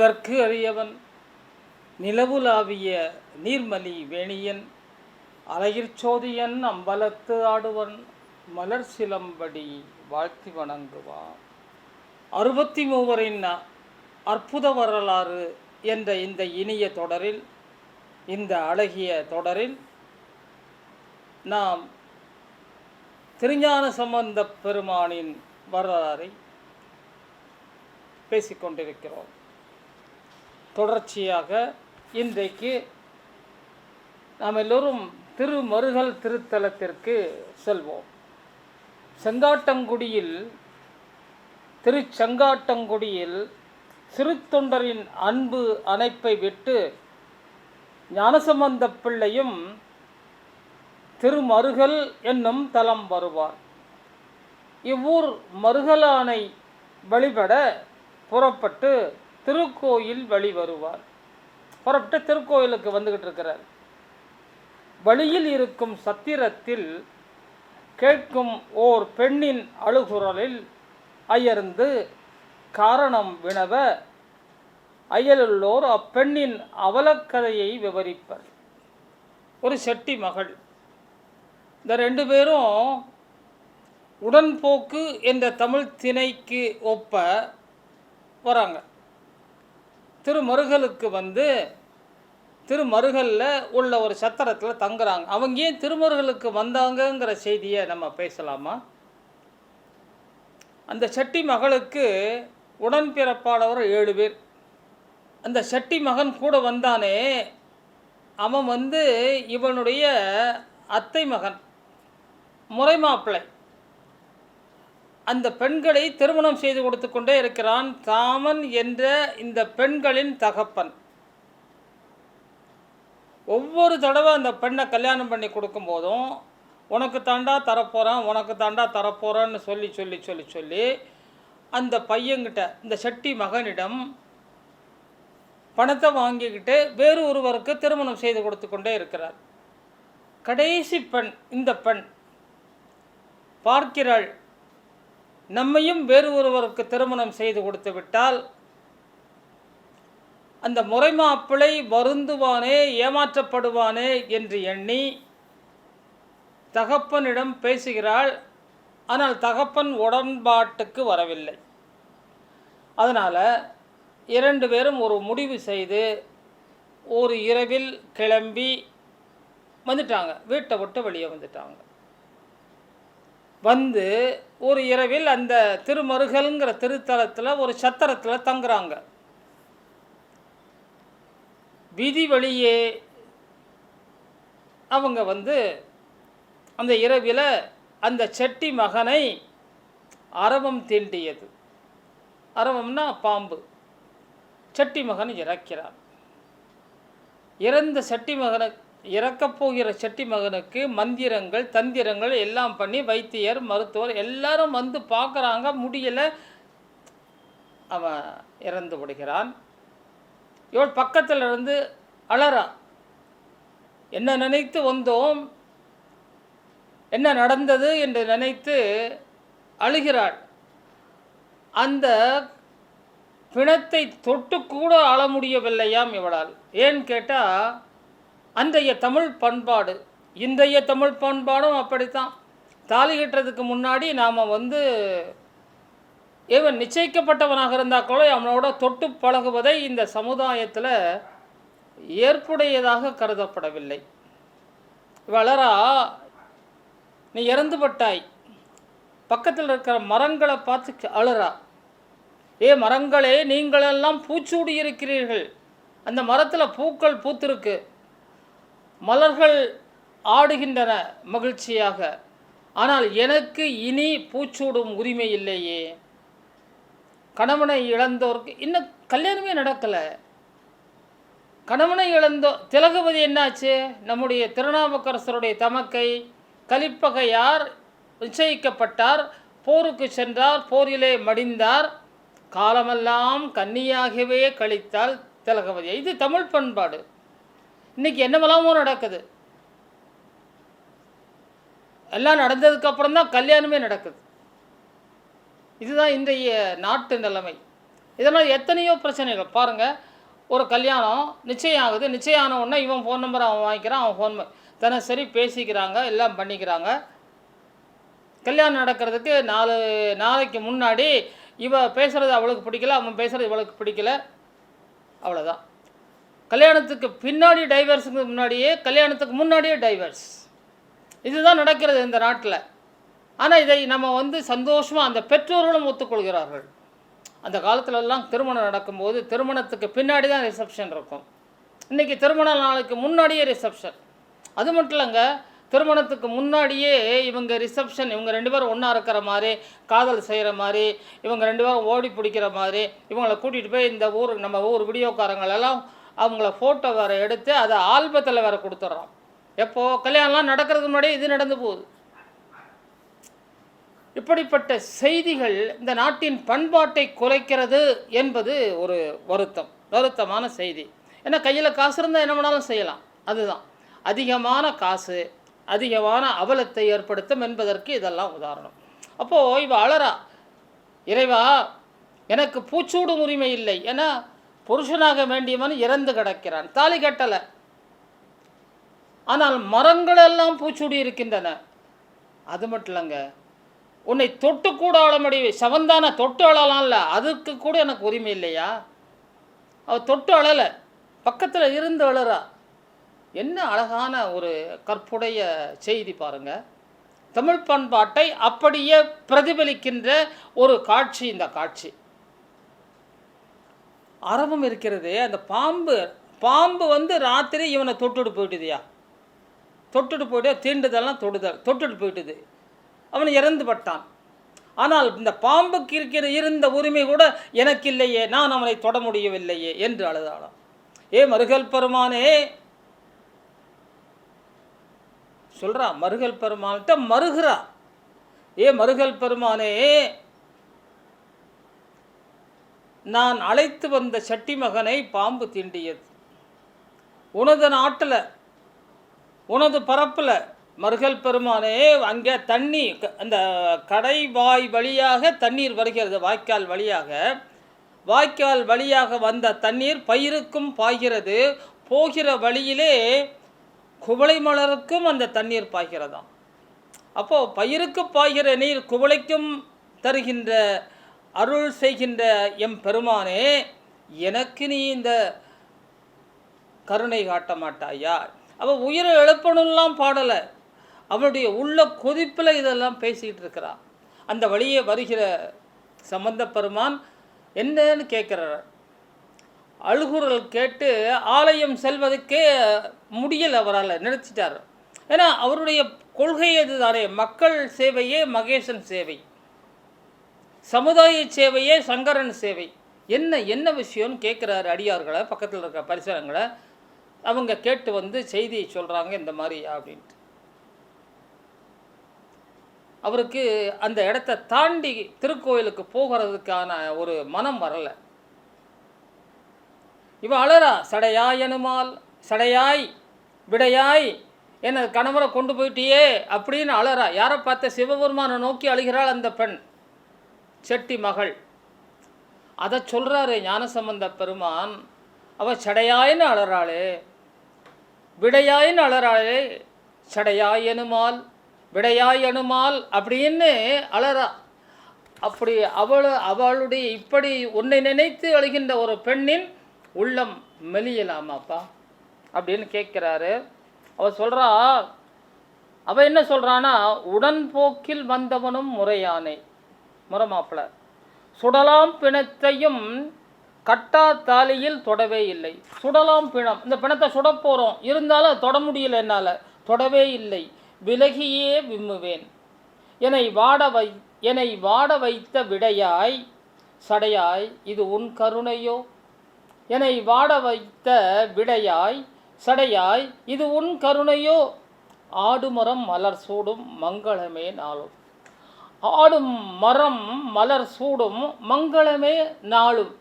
முதற்கு அறியவன் நிலவுலாவிய நீர்மலி வேணியன் அலையிற்சோதியன் அம்பலத்து ஆடுவன் மலர் சிலம்படி வாழ்த்தி வணங்குவான். அறுபத்தி மூவரின் அற்புத வரலாறு என்ற இந்த இனிய தொடரில் இந்த அழகிய தொடரில் நாம் திருஞான சம்பந்த பெருமானின் வரலாறை பேசிக்கொண்டிருக்கிறோம் தொடர்ச்சியாக இன்றைக்கு நாம் எல்லோரும் திருமருகல் திருத்தலத்திற்கு செல்வோம். செங்காட்டங்குடியில் திருச்செங்காட்டங்குடியில் சிறுத்தொண்டரின் அன்பு அணைப்பை விட்டு ஞானசம்பந்த பிள்ளையும் திருமருகல் என்னும் தலம் வருவார். இவ்வூர் மருகலானை வழிபட புறப்பட்டு திருக்கோயில் வழி வருவார் புறப்பட்டு திருக்கோயிலுக்கு வந்துக்கிட்டு இருக்கிறார். வழியில் இருக்கும் சத்திரத்தில் கேட்கும் ஓர் பெண்ணின் அழுகுரலில் அயர்ந்து காரணம் வினவ அயலுள்ளோர் அப்பெண்ணின் அவலக்கதையை விவரிப்பர். ஒரு செட்டி மகள். இந்த ரெண்டு பேரும் உடன்போக்கு என்ற தமிழ் திணைக்கு ஒப்ப வராங்க. திருமருகலுக்கு வந்து திருமருகலில் உள்ள ஒரு சத்திரத்தில் தங்குறாங்க. அவங்க ஏன் திருமருகலுக்கு வந்தாங்கங்கிற செய்தியை நம்ம பேசலாமா? அந்த செட்டி மகளுக்கு உடன்பிறப்பாளவர் ஏழு பேர். அந்த செட்டி மகன் கூட வந்தானே அவன் வந்து இவனுடைய அத்தை மகன் முறை மாப்பிள்ளை அந்த பெண்களை திருமணம் செய்து கொடுத்து கொண்டே இருக்கிறான் தாமன் என்ற இந்த பெண்களின் தகப்பன். ஒவ்வொரு தடவை அந்த பெண்ணை கல்யாணம் பண்ணி கொடுக்கும்போதும் உனக்கு தாண்டா தரப்போகிறேன் உனக்கு தாண்டா தரப்போகிறேன்னு சொல்லி சொல்லி சொல்லி சொல்லி அந்த பையன்கிட்ட இந்த செட்டி மகனிடம் பணத்தை வாங்கிக்கிட்டு வேறு ஒருவருக்கு திருமணம் செய்து கொடுத்து கொண்டே இருக்கிறார். கடைசி பெண் இந்த பெண் பார்க்கிறாள். நம்மையும் வேறு ஒருவருக்கு திருமணம் செய்து கொடுத்து விட்டால் அந்த முறைமாப்பிளை வருந்துவானே ஏமாற்றப்படுவானே என்று எண்ணி தகப்பனிடம் பேசுகிறாள். ஆனால் தகப்பன் உடன்பாட்டுக்கு வரவில்லை. அதனால் இரண்டு பேரும் ஒரு முடிவு செய்து ஒரு இரவில் கிளம்பி வந்துட்டாங்க. வீட்டை விட்டு வெளியே வந்துட்டாங்க. வந்து ஒரு இரவில் அந்த திருமருகல்ங்கிற திருத்தலத்தில் ஒரு சத்திரத்தில் தங்குறாங்க. விதி வழியே அவங்க வந்து அந்த இரவில் அந்த செட்டி மகனை அரவம் தீண்டியது. அரவம்னா பாம்பு. செட்டி மகன் இறக்கிறான் இறந்த செட்டி மகனை இறக்கப்போகிற செட்டி மகனுக்கு மந்திரங்கள் தந்திரங்கள் எல்லாம் பண்ணி வைத்தியர் மருத்துவர் எல்லாரும் வந்து பார்க்குறாங்க. முடியலை அவன் இறந்து விடுகிறான். இவள் பக்கத்தில் இருந்து அலறா. என்ன நினைத்து வந்தோம்? என்ன நடந்தது? என்று நினைத்து அழுகிறாள். அந்த பிணத்தை தொட்டு கூட அழ முடியவில்லையாம் இவளால். ஏன்னு கேட்டால் அன்றைய தமிழ் பண்பாடு. இன்றைய தமிழ் பண்பாடும் அப்படித்தான். தாலி கட்டுறதுக்கு முன்னாடி நாம் வந்து ஏவன் நிச்சயிக்கப்பட்டவனாக இருந்தால் கூட அவனோட தொட்டு பழகுவதை இந்த சமுதாயத்தில் ஏற்புடையதாக கருதப்படவில்லை. வளரா நீ இறந்து பட்டாய் பக்கத்தில் இருக்கிற மரங்களை பார்த்து அழுறா. ஏ மரங்களே நீங்களெல்லாம் பூச்சூடி இருக்கிறீர்கள். அந்த மரத்தில் பூக்கள் பூத்திருக்கு. மலர்கள் ஆடுகின்றன மகிழ்ச்சியாக. ஆனால் எனக்கு இனி பூச்சூடும் உரிமை இல்லையே. கணவனை இழந்தோருக்கு இன்னும் கல்யாணமே நடக்கலை. கணவனை இழந்தோ திலகபதி என்னாச்சு? நம்முடைய திருநாவுக்கரசருடைய தமக்கை கலிப்பகையார் நிச்சயிக்கப்பட்டார். போருக்கு சென்றார் போரிலே மடிந்தார். காலமெல்லாம் கன்னியாகவே கழித்தால் திலகவதி. இது தமிழ் பண்பாடு. இன்றைக்கி என்னமெல்லாமோ நடக்குது? எல்லாம் நடந்ததுக்கு அப்புறம் தான் கல்யாணமே நடக்குது. இதுதான் இன்றைய நாட்டு நிலைமை. இதனால் எத்தனையோ பிரச்சனைகள். பாருங்கள் ஒரு கல்யாணம் நிச்சயம் ஆகுது. நிச்சயம் ஆன உடனே இவன் ஃபோன் நம்பர் அவன் வாங்கிக்கிறான் அவன் ஃபோன் தினசரி பேசிக்கிறாங்க எல்லாம் பண்ணிக்கிறாங்க. கல்யாணம் நடக்கிறதுக்கு நாலு நாளைக்கு முன்னாடி இவ பேசுகிறது அவளுக்கு பிடிக்கல அவன் பேசுகிறது இவளுக்கு பிடிக்கல. அவ்வளோதான் கல்யாணத்துக்கு பின்னாடி டைவர்ஸுக்கு முன்னாடியே கல்யாணத்துக்கு முன்னாடியே டைவர்ஸ் இதுதான் நடக்கிறது இந்த நாட்டில். ஆனால் இதை நம்ம வந்து சந்தோஷமாக அந்த பெற்றோர்களும் ஒத்துக்கொள்கிறார்கள். அந்த காலத்துலலாம் திருமணம் நடக்கும்போது திருமணத்துக்கு பின்னாடி தான் ரிசப்ஷன் இருக்கும். இன்றைக்கி திருமண நாளுக்கு முன்னாடியே ரிசப்ஷன் அது மட்டும் இல்லைங்க திருமணத்துக்கு முன்னாடியே இவங்க ரிசப்ஷன் இவங்க ரெண்டு பேரும் ஒன்றா இருக்கிற மாதிரி காதல் செய்கிற மாதிரி இவங்க ரெண்டு பேரும் ஓடி பிடிக்கிற மாதிரி இவங்களை கூட்டிகிட்டு போய் இந்த ஊர் நம்ம ஊர் வீடியோக்காரங்களெல்லாம் அவங்கள ஃபோட்டோ வேறு எடுத்து அதை ஆல்பத்தில் வேறு கொடுத்துட்றோம். எப்போது கல்யாணம்லாம் நடக்கிறதுக்கு முன்னாடியே இது நடந்து போகுது. இப்படிப்பட்ட செய்திகள் இந்த நாட்டின் பண்பாட்டை குலைக்கிறது என்பது ஒரு வருத்தம் வருத்தமான செய்தி. ஏன்னா கையில் காசு இருந்தால் என்ன வேணாலும் செய்யலாம். அதுதான். அதிகமான காசு அதிகமான அவலத்தை ஏற்படுத்தும் என்பதற்கு இதெல்லாம் உதாரணம். அப்போது இவ அழறா. இறைவா எனக்கு பூச்சூடும் உரிமை இல்லை. ஏன்னா புருஷனாக வேண்டியவன் இறந்து கிடக்கிறான். தாலி கட்டலை. ஆனால் மரங்களெல்லாம் பூச்சூடி இருக்கின்றன. அது மட்டும் இல்லைங்க. உன்னை தொட்டு கூட ஆள முடியும் சவந்தான தொட்டு அழலாம்ல அதுக்கு கூட எனக்கு உரிமை இல்லையா? அவள் தொட்டு அழலை. பக்கத்தில் இருந்து அழறா. என்ன அழகான ஒரு கற்புடைய செய்தி பாருங்க. தமிழ் பண்பாட்டை அப்படியே பிரதிபலிக்கின்ற ஒரு காட்சி இந்த காட்சி. அறவும் இருக்கிறது அந்த பாம்பு பாம்பு வந்து ராத்திரி இவனை தொட்டுட்டு போயிட்டுதியா? தொட்டுட்டு போயிட்டு தீண்டுதெல்லாம் தொடுதல் தொட்டுட்டு போயிட்டுது. அவன் இறந்து பட்டான். ஆனால் இந்த பாம்புக்கு இருக்கிற இருந்த உரிமை கூட எனக்கு இல்லையே நான் அவனை தொட முடியவில்லையே என்று அழுதாளாம். ஏ மருகல் பெருமானே! சொல்கிறா மருகல் பெருமான்கிட்ட மருகிறா. ஏ மருகல் பெருமானே! நான் அழைத்து வந்த சட்டி மகனை பாம்பு தீண்டியது. உனது நாட்டில் உனது பரப்பில் மருகல் பெருமானே அங்கே தண்ணி க- அந்த கடைவாய் வழியாக தண்ணீர் வருகிறது வாய்க்கால் வழியாக. வாய்க்கால் வழியாக வந்த தண்ணீர் பயிருக்கும் பாய்கிறது போகிற வழியிலே குவளை மலருக்கும் அந்த தண்ணீர் பாய்கிறதாம். அப்போது பயிருக்கு பாய்கிற நீர் குவளைக்கும் தருகின்ற அருள் செய்கின்ற எம் பெருமானே எனக்கு நீ இந்த கருணை காட்ட மாட்டாயா? அவள் உயிரை எழுப்பணும்லாம் பாடலை. அவளுடைய உள்ள கொதிப்பில் இதெல்லாம் பேசிக்கிட்டு இருக்கிறான் அந்த வழியே வருகிற சம்பந்த பெருமான் என்னன்னு கேட்குறார். அழுகுரல் கேட்டு ஆலயம் செல்வதற்கே முடியல அவரால் நினச்சிட்டார். ஏன்னா அவருடைய கொள்கை அதுதானே. மக்கள் சேவையே மகேசன் சேவை. சமுதாய சேவையே சங்கரன் சேவை. என்ன என்ன விஷயம்னு கேட்குறாரு அடியார்களை பக்கத்தில் இருக்கிற பரிசரங்களை அவங்க கேட்டு வந்து செய்தியை சொல்கிறாங்க இந்த மாதிரி அப்படின்ட்டு. அவருக்கு அந்த இடத்த தாண்டி திருக்கோயிலுக்கு போகிறதுக்கான ஒரு மனம் வரலை. இவன் அழறா சடையாய் எனுமால் சடையாய் விடையாய் என்ன கணவரை கொண்டு போயிட்டியே அப்படின்னு அழறா. யாரை பார்த்த சிவபெருமானை நோக்கி அழுகிறாள் அந்த பெண். செட்டி மகள். அதை சொல்கிறாரு ஞானசம்பந்த பெருமான். அவள் சடையாயின்னு அழறாளே விடையாயின்னு அழறாளே சடையாய் எனுமால் விடையாய் எனுமால் அப்படின்னு அழறா அப்படி அவள் அவளுடைய இப்படி உன்னை நினைத்து அழுகின்ற ஒரு பெண்ணின் உள்ளம் மெலியலாமாப்பா? அப்படின்னு கேட்குறாரு. அவள் சொல்கிறா அவள் என்ன சொல்கிறான்னா உடன்போக்கில் வந்தவனும் முறையானை. முறமாப்பிள. சுடலாம் பிணத்தையும் கட்டா தாலியில் தொடவே இல்லை. சுடலாம் பிணம் இந்த பிணத்தை சுட போகிறோம் இருந்தாலும் தொட முடியல என்னால். தொடவே இல்லை. விலகியே விம்முவேன். என்னை வாட வை என்னை வாட வைத்த விடையாய் சடையாய் இது உன் கருணையோ? என்னை வாட வைத்த விடையாய் சடையாய் இது உன் கருணையோ? ஆடுமரம் மலர் சூடும் மங்களமே நாளும். ஆடும் மரம் மலர் சூடும் மங்களமே நாளும்.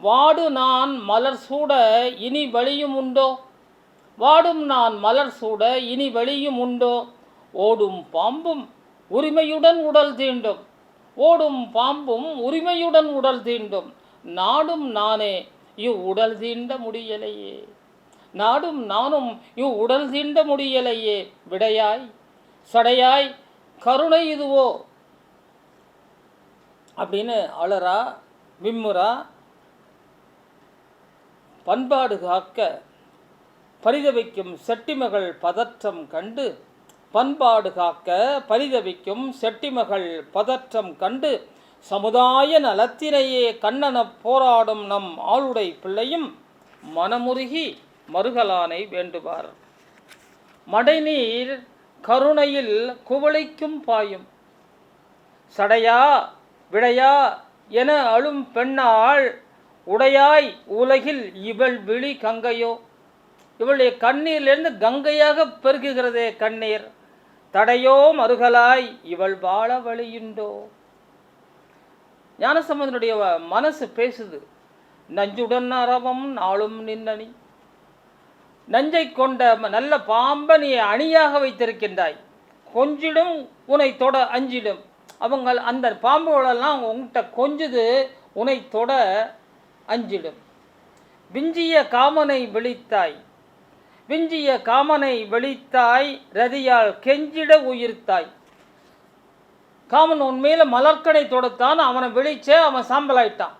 வாடு நான் மலர் சூட இனி வழியும் உண்டோ? வாடும் நான் மலர் சூட இனி வழியும் உண்டோ? ஓடும் பாம்பும் உரிமையுடன் உடல் தீண்டும். ஓடும் பாம்பும் உரிமையுடன் உடல் தீண்டும். நாடும் நானே இவ் உடல் தீண்ட முடியலையே. நாடும் நானும் இவ் உடல் தீண்ட முடியலையே. விடையாய் சடையாய் கருணை இதுவோ? அப்படின்னு அழறா விம்முறா பண்பாடு காக்க பரிதவிக்கும் செட்டிமகள் பதற்றம் கண்டு பண்பாடு காக்க பரிதவிக்கும் செட்டிமகள் பதற்றம் கண்டு சமுதாய நலத்தினையே கண்ணன போராடும் நம் ஆளுடை பிள்ளையும் மனமுருகி மருகலானை வேண்டுவார். மடைநீர் கருணையில் குவளைக்கும் பாயும். சடையா விடையா என அழும் பெண்ணாள் உடையாய் உலகில் இவள் விழி கங்கையோ. இவளுடைய கண்ணீரிலிருந்து கங்கையாக பெருகுகிறதே கண்ணீர். தடையோ மறுகலாய் இவள் வாழ வழியுண்டோ. ஞானசம்பந்தனுடைய மனசு பேசுது. நஞ்சுடன் அறவம் நாளும் நின்னணி. நஞ்சை கொண்ட ம- நல்ல பாம்பை நீ அணியாக வைத்திருக்கின்றாய். கொஞ்சிடும் உன்னை தொட அஞ்சிடும். அவங்க அந்த பாம்புகளெல்லாம் உங்கள்கிட்ட கொஞ்சுது உன்னை தொட அஞ்சிடும். விஞ்சிய காமனை விழித்தாய். விஞ்சிய காமனை விழித்தாய் ரதியால் கெஞ்சிட உயிர்த்தாய். காமன் உண்மையில் மலர்கனை தொடுத்தான் அவனை விழிச்ச அவன் சாம்பலாயிட்டான்.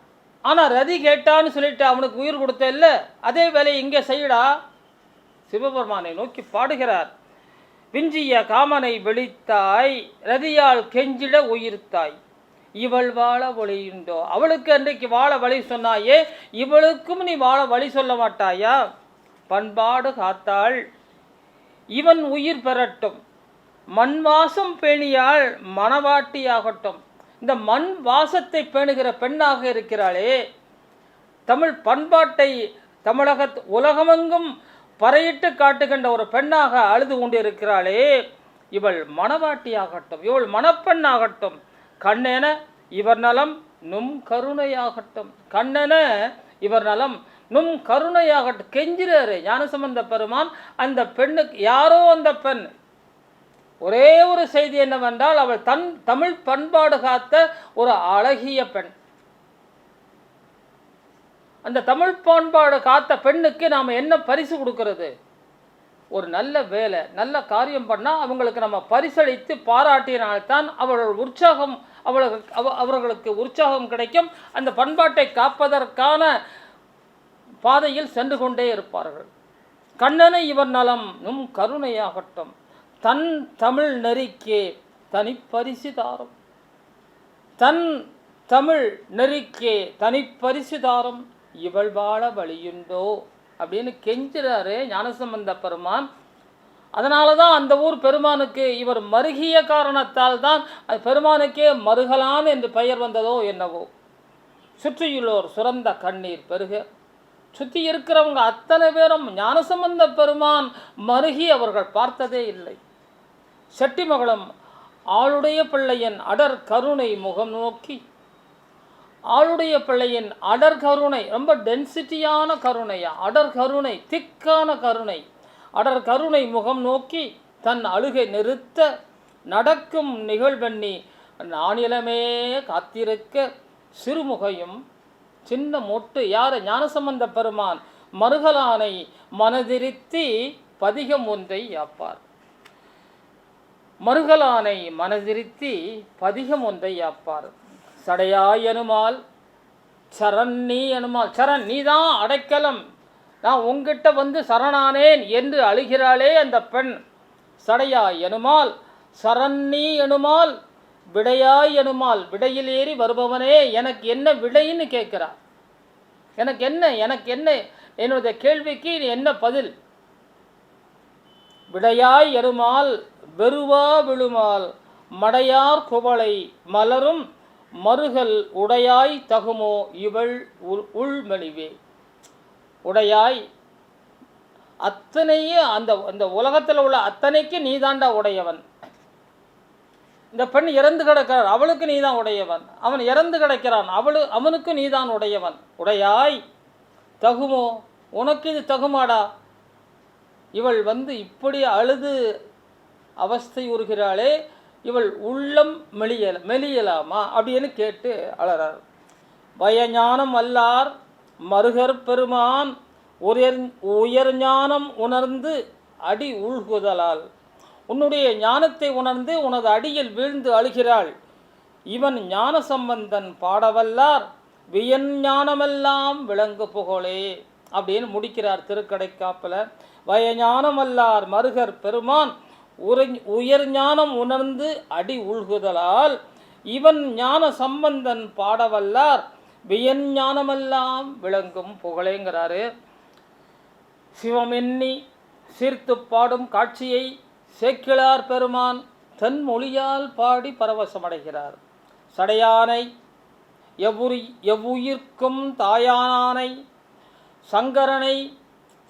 ஆனால் ரதி கேட்டான்னு சொல்லிட்டு அவனுக்கு உயிர் கொடுத்த இல்லை அதே வேலையை இங்கே செய்யடா. சிவபெருமானை நோக்கி பாடுகிறார். விஞ்சிய காமனை வெளித்தாய் ரதியால் கெஞ்சிட உயிர்த்தாய். இவள் வாழ வழியுண்டோ அவளுக்கு அன்றைக்கு வாழ வழி சொன்னாயே இவளுக்கும் நீ வாழ வழி சொல்ல மாட்டாயா? பண்பாடு காத்தாள் இவன் உயிர் பெறட்டும். மண் வாசம் பேணியால் மணவாட்டியாகட்டும். இந்த மண் வாசத்தை பேணுகிற பெண்ணாக இருக்கிறாளே. தமிழ் பண்பாட்டை தமிழக உலகமெங்கும் பறையிட்டு காட்டுகின்ற ஒரு பெண்ணாக அழுது கொண்டிருக்கிறாளே. இவள் மணவாட்டியாகட்டும் இவள் மணப்பெண்ணாகட்டும் கண்ணென இவர் நலம் நும் கருணையாகட்டும். கண்ணென இவர் நலம் நும் கருணையாகட்டும். கெஞ்சிறாரு ஞானசம்பந்த பெருமான். அந்த பெண்ணுக்கு யாரோ அந்த பெண். ஒரே ஒரு செய்தி என்னவென்றால் அவள் தன் தமிழ் பண்பாடு காத்த ஒரு அழகிய பெண். அந்த தமிழ் பண்பாடு காத்த பெண்ணுக்கு நாம் என்ன பரிசு கொடுக்கறது? ஒரு நல்ல வேலை நல்ல காரியம் பண்ணால் அவங்களுக்கு நம்ம பரிசளித்து பாராட்டினால்தான் அவர்கள் உற்சாகம் அவளுக்கு அவ- அவர்களுக்கு உற்சாகம் கிடைக்கும். அந்த பண்பாட்டை காப்பதற்கான பாதையில் சென்று கொண்டே இருப்பார்கள். கண்ணனை இவர் நலம் நும் கருணையாகட்டும். தன் தமிழ் நெறிக்கே தனிப்பரிசு தாரும் தன் தமிழ் நெறிக்கே தனிப்பரிசு தாரும் இவள் வாழ வழியுண்டோ? அப்படின்னு கெஞ்சுறாரு ஞானசம்பந்த பெருமான். அதனால தான் அந்த ஊர் பெருமானுக்கு இவர் மருகிய காரணத்தால் தான் அது பெருமானுக்கே மருகலான் என்று பெயர் வந்ததோ என்னவோ. சுற்றியுள்ளோர் சுரந்த கண்ணீர் பெருக. சுற்றி இருக்கிறவங்க அத்தனை பேரும் ஞானசம்பந்த பெருமான் மருகி அவர்கள் பார்த்ததே இல்லை. செட்டிமகளும் ஆளுடைய பிள்ளையன் அடர் கருணை முகம் நோக்கி ஆளுடைய பிள்ளையின் அடர் கருணை ரொம்ப டென்சிட்டியான கருணை அடர் கருணை திக்கான கருணை. அடர் கருணை முகம் நோக்கி தன் அழுகை நிறுத்த நடக்கும் நிகழ்வெண்ணி நானிலமே காத்திருக்க சிறுமுகையும் சின்ன மொட்டு யார்? ஞானசம்பந்த பெருமான் மருகலானை மனதிருத்தி பதிகம் ஒன்றை யாப்பார். மருகலானை மனதிருத்தி பதிகம் ஒன்றை யாப்பார். சடையாய் அனுமால் சரண் நீ அனுமால் சரண் நீதான் அடைக்கலம். நான் உங்கிட்ட வந்து சரணானேன் என்று அழுகிறாளே அந்த பெண். சடையாய் எனுமால் சரண் நீ எனுமால் விடையாய் எனுமால் விடையில் ஏறி வருபவனே எனக்கு என்ன விடைன்னு கேட்குறார் எனக்கு என்ன எனக்கு என்ன? என்னுடைய கேள்விக்கு நீ என்ன பதில்? விடையாய் எருமால் வெறுவா விழுமால் மடையார் குவளை மலரும் மறுகல் உடையாய் தகுமோ இவள் உள் உள்மணிவே உடையாய் அத்தனையே அந்த அந்த உலகத்தில் உள்ள அத்தனைக்கு நீதாண்டா உடையவன். இந்த பெண் இறந்து கிடக்கிறார் அவளுக்கு நீதான் உடையவன். அவன் இறந்து கிடக்கிறான் அவளு அவனுக்கு நீதான் உடையவன். உடையாய் தகுமோ உனக்கு இது தகுமாடா. இவள் வந்து இப்படி அழுது அவஸ்தை உறுகிறாளே இவள் உள்ளம் மெலியல மெலியலாமா? அப்படின்னு கேட்டு அழறார் பயஞானம் அல்லார் மருகர் பெருமான் உயர் உயர் ஞானம் உணர்ந்து அடி உள்குதலால். உன்னுடைய ஞானத்தை உணர்ந்து உனது அடியில் வீழ்ந்து அழுகிறாள். இவன் ஞான சம்பந்தன் பாடவல்லார் வியன் ஞானமெல்லாம் விளங்கு புகழே அப்படின்னு முடிக்கிறார் திருக்கடைக்காப்பில். வயஞானமல்லார் மருகர் பெருமான் உரை உயர் ஞானம் உணர்ந்து அடி உள்குதலால் இவன் ஞான சம்பந்தன் பாடவல்லார். வியன் ஞானமெல்லாம் விளங்கும் புகழேங்கிறாரு. சிவமென்னி சீர்த்து பாடும் காட்சியை சேக்கிழார் பெருமான் தன் மொழியால் பாடி பரவசமடைகிறார். சடையானை எவ்வுரி எவ்வுயிர்க்கும் தாயானானை சங்கரனை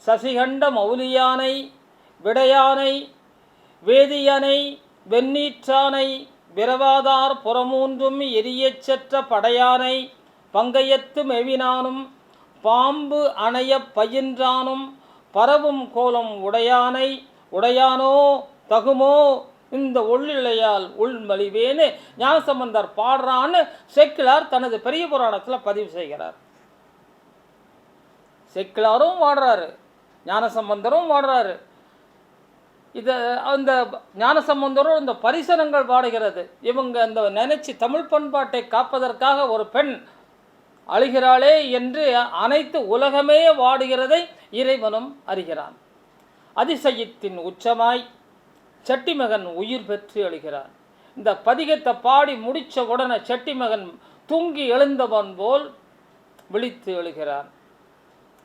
சசிகண்ட மௌலியானை விடையானை வேதியனை வெண்ணீற்றானை விரவாதார் புறமூன்றும் எரியச்சற்ற படையானை பங்கையத்து மெவினானும் பாம்பு அணைய பயின்றானும் பரவும் கோலம் உடையானை உடையானோ தகுமோ இந்த உள்ளிழையால் உள்மலிவேன்னு ஞானசம்பந்தர் பாடுறான்னு செக்கிலார் தனது பெரிய புராணத்தில் பதிவு செய்கிறார். செக்கிலாரும் வாடுறாரு ஞானசம்பந்தரும் வாடுறாரு. இது அந்த ஞானசம்பந்தரும் இந்த பரிசனங்கள் பாடுகிறது இவங்க அந்த நினைச்சு தமிழ் பண்பாட்டை காப்பதற்காக ஒரு பெண் அழுகிறாளே என்று அனைத்து உலகமே வாடுகிறதை இறைவனும் அறிகிறான். அதிசயத்தின் உச்சமாய் செட்டிமகன் உயிர் பெற்று எழுகிறான். இந்த பதிகத்தை பாடி முடித்த உடனே செட்டிமகன் தூங்கி எழுந்தவன் போல் விழித்து எழுகிறான்.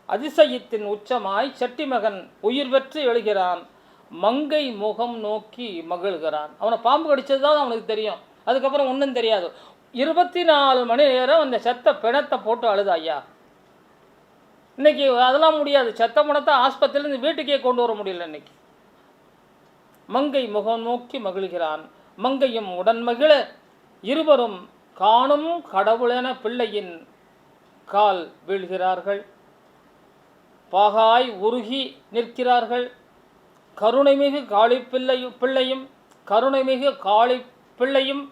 அதிசயத்தின் உச்சமாய் செட்டிமகன் உயிர் பெற்று எழுகிறான். மங்கை முகம் நோக்கி மகிழ்கிறான். அவனை பாம்பு கடிச்சது தான் அவனுக்கு தெரியும். அதுக்கப்புறம் ஒன்றும் தெரியாது. இருபத்தி நாலு மணி நேரம் அந்த செத்த பிணத்தை போட்டு அழுது ஐயா. இன்னைக்கு அதெல்லாம் முடியாது. செத்த பிணத்தை ஆஸ்பத்திரியிலேருந்து வீட்டுக்கே கொண்டு வர முடியல இன்னைக்கு. மங்கை முகம் நோக்கி மகிழ்கிறான். மங்கையும் உடன் மகிழ இருவரும் காணும் கடவுளென பிள்ளையின் கால் வீழ்கிறார்கள். பாகாய் உருகி நிற்கிறார்கள். கருணைமிகு காளி பிள்ளையும் பிள்ளையும் கருணைமிகு காளி பிள்ளையும்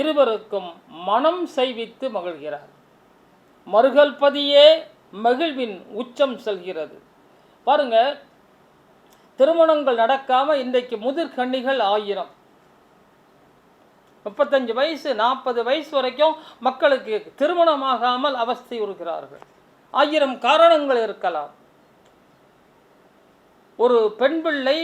இருவருக்கும் மனம் செய்வித்து மகிழ்கிறார். மறுகல்பதியே மகிழ்வின் உச்சம் செல்கிறது. பாருங்க திருமணங்கள் நடக்காம இன்றைக்கு முதிர்கண்ணிகள் ஆயிரம். முப்பத்தஞ்சு வயசு நாற்பது வயசு வரைக்கும் மக்களுக்கு திருமணமாகாமல் அவஸ்தை உறுகிறார்கள் ஆயிரம் காரணங்கள் இருக்கலாம். ஒரு பெண் பிள்ளை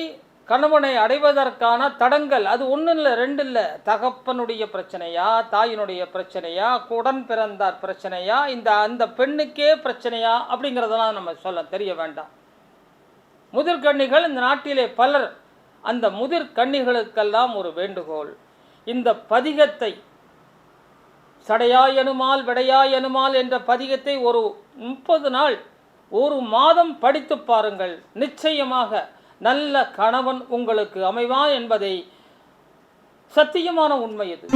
கணவனை அடைவதற்கான தடங்கள் அது ஒன்றும் இல்லை ரெண்டு இல்லை. தகப்பனுடைய பிரச்சனையா தாயினுடைய பிரச்சனையா உடன் பிறந்தார் பிரச்சனையா இந்த அந்த பெண்ணுக்கே பிரச்சனையா அப்படிங்கிறதெல்லாம் நம்ம சொல்ல தெரிய வேண்டாம். முதிர்கண்ணிகள் இந்த நாட்டிலே பலர் அந்த முதிர்கண்ணிகளுக்கெல்லாம் ஒரு வேண்டுகோள். இந்த பதிகத்தை சடையாயனுமால் விடையாயனுமால் என்ற பதிகத்தை ஒரு முப்பது நாள் ஒரு மாதம் படித்து பாருங்கள். நிச்சயமாக நல்ல கணவன் உங்களுக்கு அமைவான் என்பதை சத்தியமான உண்மை இது.